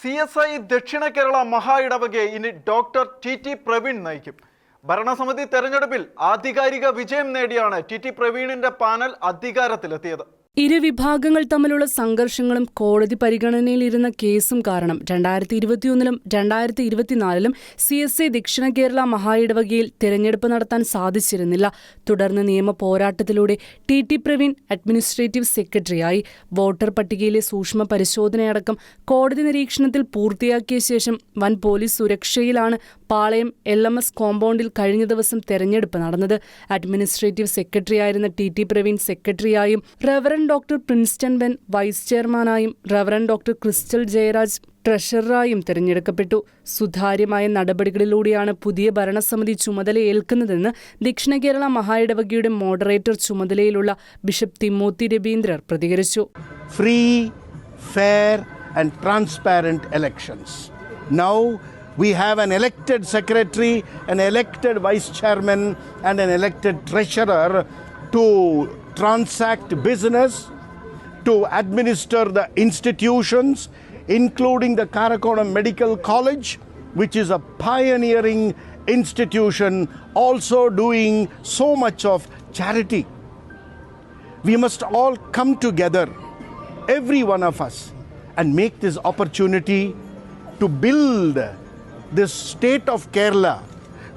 C S I ദക്ഷിണ കേരള മഹാ ഇടവകയെ ഇനി ഡോക്ടർ ടി ടി പ്രവീൺ നയിക്കും. ഭരണസമിതി തെരഞ്ഞെടുപ്പിൽ ആധികാരിക വിജയം നേടിയാണ് ടി ടി പ്രവീണിന്റെ പാനൽ അധികാരത്തിലെത്തിയത്. ഇരു വിഭാഗങ്ങൾ തമ്മിലുള്ള സംഘർഷങ്ങളും കോടതി പരിഗണനയിലിരുന്ന കേസും കാരണം രണ്ടായിരത്തി ഇരുപത്തിയൊന്നിലും രണ്ടായിരത്തി ഇരുപത്തിനാലിലും സി എസ് ഐ ദക്ഷിണ കേരള മഹായിടവകയിൽ തിരഞ്ഞെടുപ്പ് നടത്താൻ സാധിച്ചിരുന്നില്ല. തുടർന്ന് നിയമ പോരാട്ടത്തിലൂടെ ടി ടി പ്രവീൺ അഡ്മിനിസ്ട്രേറ്റീവ് സെക്രട്ടറിയായി. വോട്ടർ പട്ടികയിലെ സൂക്ഷ്മ പരിശോധനയടക്കം കോടതി നിരീക്ഷണത്തിൽ പൂർത്തിയാക്കിയ ശേഷം വൻ പോലീസ് സുരക്ഷയിലാണ് പാളയം എൽ എം എസ് കോമ്പൗണ്ടിൽ കഴിഞ്ഞ ദിവസം തെരഞ്ഞെടുപ്പ് നടന്നത്. അഡ്മിനിസ്ട്രേറ്റീവ് സെക്രട്ടറിയായിരുന്ന T T Praveen സെക്രട്ടറിയായും reverend doctor Princeton Ben vice ചെയർമാനായും reverend doctor Crystal Jayaraj ട്രഷററായും തിരഞ്ഞെടുക്കപ്പെട്ടു സുതാര്യമായ നടപടികളിലൂടെയാണ് പുതിയ ഭരണസമിതി ചുമതലയേൽക്കുന്നതെന്ന് ദക്ഷിണ കേരള മഹായിടവകയുടെ മോഡറേറ്റർ ചുമതലയിലുള്ള ബിഷപ്പ് തിമോത്തി രവീന്ദ്രർ പ്രതികരിച്ചു free fair, and transparent elections. Now we have an elected secretary, an elected vice chairman, and an elected treasurer to transact business, to administer the institutions, including the Karakoram Medical College, which is a pioneering institution, also doing so much of charity. We must all come together, every one of us, and make this opportunity to build this state of Kerala,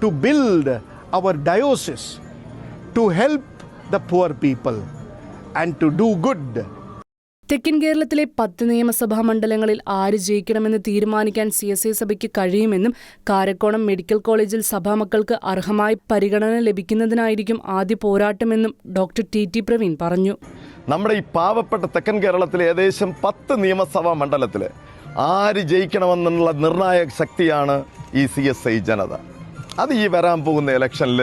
to build our diocese, to help the poor people, and to do good. തെക്കൻ കേരളത്തിലെ പത്ത് നിയമസഭാ മണ്ഡലങ്ങളിൽ ആര് ജയിക്കണമെന്ന് തീരുമാനിക്കാൻ C S I സഭയ്ക്ക് കഴിയുമെന്നും Karakonam medical കോളേജിൽ സഭാമക്കൾക്ക് അർഹമായി പരിഗണന ലഭിക്കുന്നതിനായിരിക്കും ആദ്യ പോരാട്ടമെന്നും ഡോക്ടർ ടി ടി പ്രവീൺ പറഞ്ഞു നമ്മുടെ ഈ പാവപ്പെട്ട തെക്കൻ കേരളത്തിലെ ഏകദേശം പത്ത് നിയമസഭാ മണ്ഡലത്തിൽ ആര് ജയിക്കണമെന്നുള്ള നിർണായക ശക്തിയാണ് ഈ സി എസ് ഐ ജനത അത് ഈ വരാൻ പോകുന്ന ഇലക്ഷനിൽ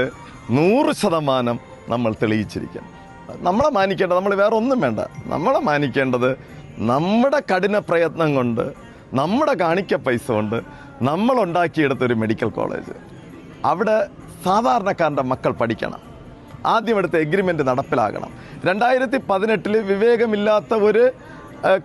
നൂറ് ശതമാനം നമ്മൾ തെളിയിച്ചിരിക്കണം നമ്മളെ മാനിക്കേണ്ടത് നമ്മൾ വേറെ ഒന്നും വേണ്ട. നമ്മളെ മാനിക്കേണ്ടത് നമ്മുടെ കഠിന പ്രയത്നം കൊണ്ട് നമ്മുടെ കാണിക്ക പൈസ കൊണ്ട് നമ്മൾ ഉണ്ടാക്കിയെടുത്തൊരു മെഡിക്കൽ കോളേജ് അവിടെ സാധാരണക്കാരന്റെ മക്കൾ പഠിക്കണം. ആദ്യം എടുത്ത എഗ്രിമെന്റ് നടപ്പിലാകണം. രണ്ടായിരത്തി പതിനെട്ടിൽ വിവേകമില്ലാത്ത ഒരു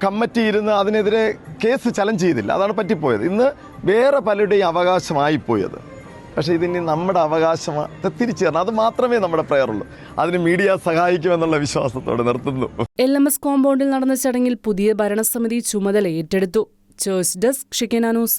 കമ്മിറ്റി ഇരുന്ന് അതിനെതിരെ കേസ് ചലഞ്ച് ചെയ്തില്ല. അതാണ് പറ്റിപ്പോയത്. ഇന്ന് വേറെ പലരുടെയും അവകാശമായിപ്പോയത്. പക്ഷേ ഇതിന് നമ്മുടെ അവകാശമാണ് തിരിച്ചു തരണം. അത് മാത്രമേ നമ്മുടെ പ്രയറുള്ളൂ അതിന് മീഡിയ സഹായിക്കുമെന്നുള്ള വിശ്വാസത്തോടെ നിർത്തുന്നു. എൽ എം എസ് കോമ്പൗണ്ടിൽ നടന്ന ചടങ്ങിൽ പുതിയ ഭരണസമിതി ചുമതല ഏറ്റെടുത്തു. Church desk ഷിക്കനാനൂസ്